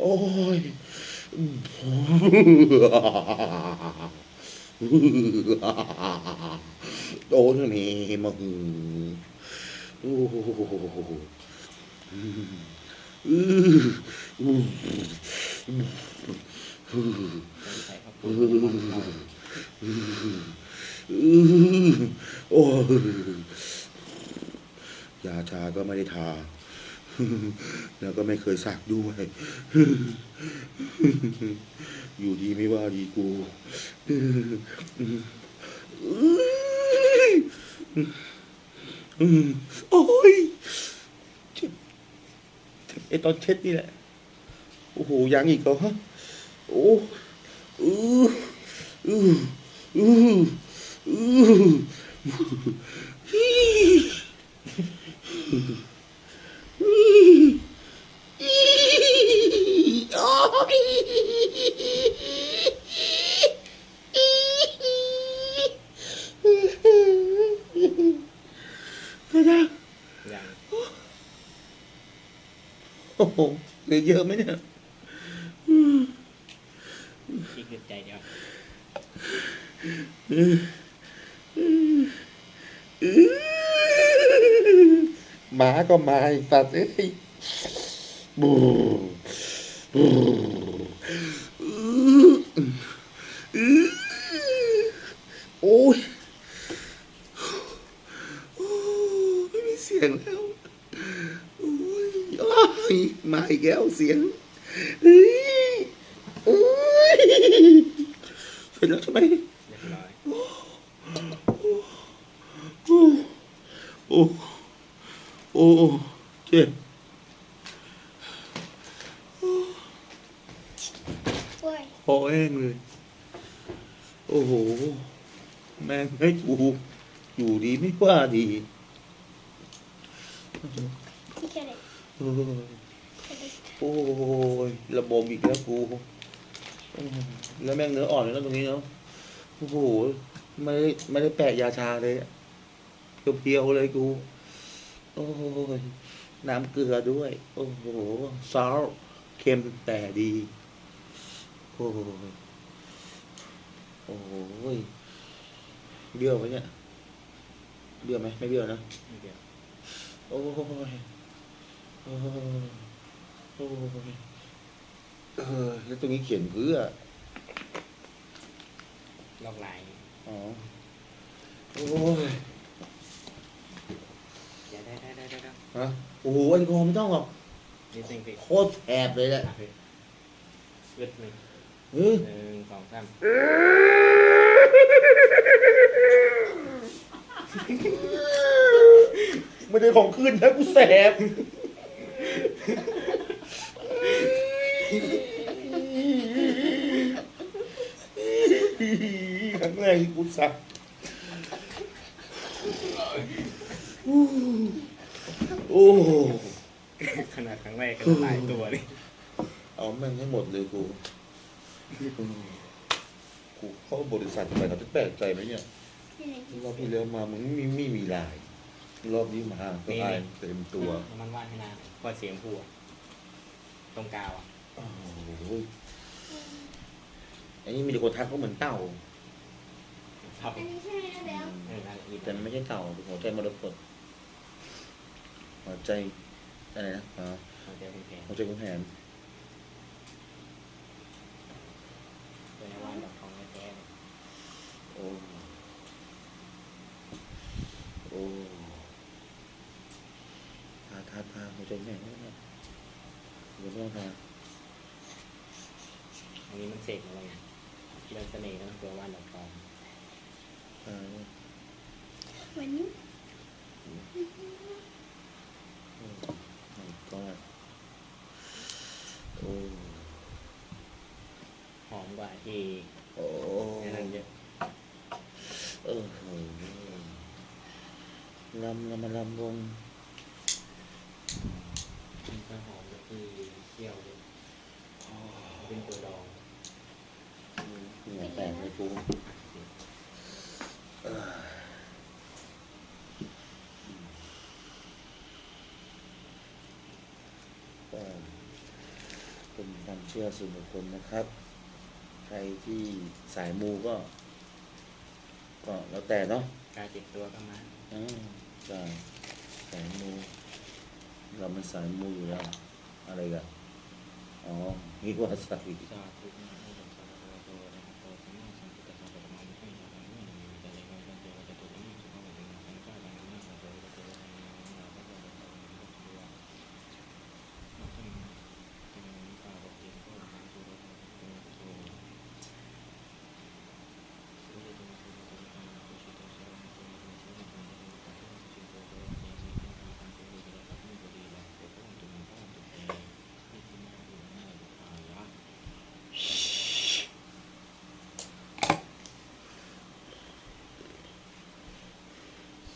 โอ้ยโดนนี่มึงโอ้โหโอ้ยยาชาก็ไม่ได้ทา แล้วก็ไม่เคยสักด้วย อยู่ดีไม่ว่าดีกูโอ้ยเจ็บไอตอนเช็ดนี่แหละ โอ้โหยังอีกเหรอฮะ โอ้อืออืออืออือโอ้ ยพระเจ้ายังโอ้โหเหลือเยอะไหมเนี่ย อีกหนึ่งใจเดียว หมาก็มาไอ้สัตว์เอ้ยบูบูโอ้ยโอ้ไม่มีเสียงแล้วโอ้ยอ้า ยมาอีกแล้วเสียงเฮ้ยเอ้ยเสร็จแล้วใช่ไหมเรียบร้อยโอ้โอ้โอ้เจ็บโอ้ยคอแห้งเลย โอ้โห แม่งให้กูอยู่ดีไม่ว่าดีพี่แค่เด็กเออ โอ้ยระบมอีกแล้วกูอืมแล้วแม่งเนื้ออ่อนเลยนะตรงนี้เนาะโอ้โหไม่ได้ไม่ได้แปะยาชาเลยอะเพียวๆเลยกู โอ้ยน้ำเกลือด้วย โอ้โหซอสเค็มแต่ดี โอ้ยโอ้ยเบี้ยวไหมเนี่ย เบี้ยวไหมไม่เบี้ยวนะนิดเดียวโอ้ยโอ้ยโอ้ย เออแล้วตรงนี้เขียนเพื่อ ลอกลายอ๋อ โอ้ยเดี๋ยวได้ได้ได้ได้ได้ฮะโอ้โหแอลกอฮอล์ไม่ต้องหรอกนิดนึงพี่โคตรแสบเลยแหละอะพี่เลือดหนึ่งเฮ้ยหนึ่งสองสามไม่ได้ของขึ้นนะกูแสบ ครั้งแรกที่กูสักโอ้ขนาดครั้งแรกก็หลายตัวเลยเอาแม่งให้หมดเลยกูอืมกูเข้าบริษัทไปเขาจะแปลกใจไหมเนี่ยพี่เล็กรอบที่แล้วมามึงไม่ไม่มีลาย รอบนี้มาก็ลายเต็มตัวน้ำมันว่านให้นานพอเสียงพัวตรงกาวอะโอ้โหอันนี้มีแต่คนทักว่าเหมือนเต่า ครับอันนี้ใช่ไหมนะแล้วเออนั่นอีกแต่มันไม่ใช่เต่าเป็นหัวใจมรกตหัวใจอะไรนะอ๋อหัวใจคุณแผนหัวใจคุณแผนเป็นในว่านดอกทองแท้ๆเลย โอ้โอ้ทาทาทาหัวใจนเนี่ยเดี๋ยวไม่ต้องทาอันนี้มันเสกมาแล้วไงเรื่องเสน่ห์ต้องตัวว่านดอกทองทาเนี่ยวันนี้ก็โอ้หอมกว่าที่โอ้นั่นเยอะเออลำลำลำวง น้ำหอมกับที่เคี่ยวเลยเป็นตัวดองเหงื่อแตกเลยกูเป็นความเชื่อส่วนบุคคลนะครับ ใครที่สายมูก็ ก็แล้วแต่เนาะการเจ็บตัวก็มาอ๋อใช่ มันสายมูอยู่แล้ว อะไรกันอ๋อนี่ว่าสาย สาธุ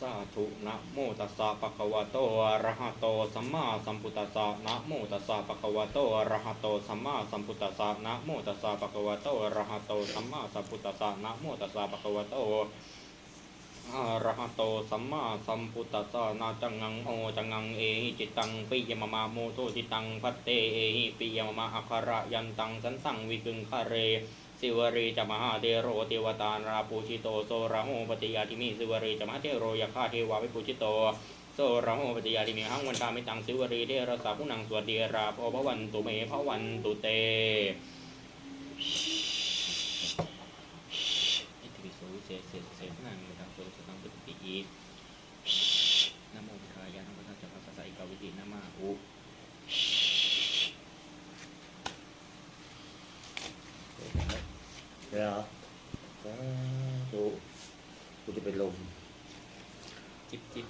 สาธุนะโมตัสสะปะคะวะโตอะระหะโตสัมมาสัมพุทธัสสะนะโมตัสสะปะคะวะโตอะระหะโตสัมมาสัมพุทธัสสะนะโมตัสสะปะคะวะโตอะระหะโตสัมมาสัมพุทธัสสะนะโมตัสสะปะคะวะโตอะระหะโตสัมมาสัมพุทธัสสะนะจังงังโอจังงังเอหิจิตังปิยมมาโมโทจิตังพัตเตเอหิปิยมมาอัคระยันตังสันสังวิกึงคะเร สิวรีจะมหาเทโรเทวตานาปูชิโตโซระโหปฏิยาธิมิสิวรีจะมหาเทโรยาคาเทวาวิปูชิโตโซระโหปฏิยาธิมิหังวันตามิตังสิวรีเทระสาพุนังสวัสดีราภพวันตุเมภวันตุเตอิติปิโสวิเศษเศษเศษนังมิตังโสสตังปฏิปิอีนะโมพุทธายะนะโมตัสสะภะคะวะโตอะระหะโตสัมมาสัมพุทธัสสะอิกาวิธินะมาอุ เดี๋ยวสาธุกูจะเป็นลม จิบจิบ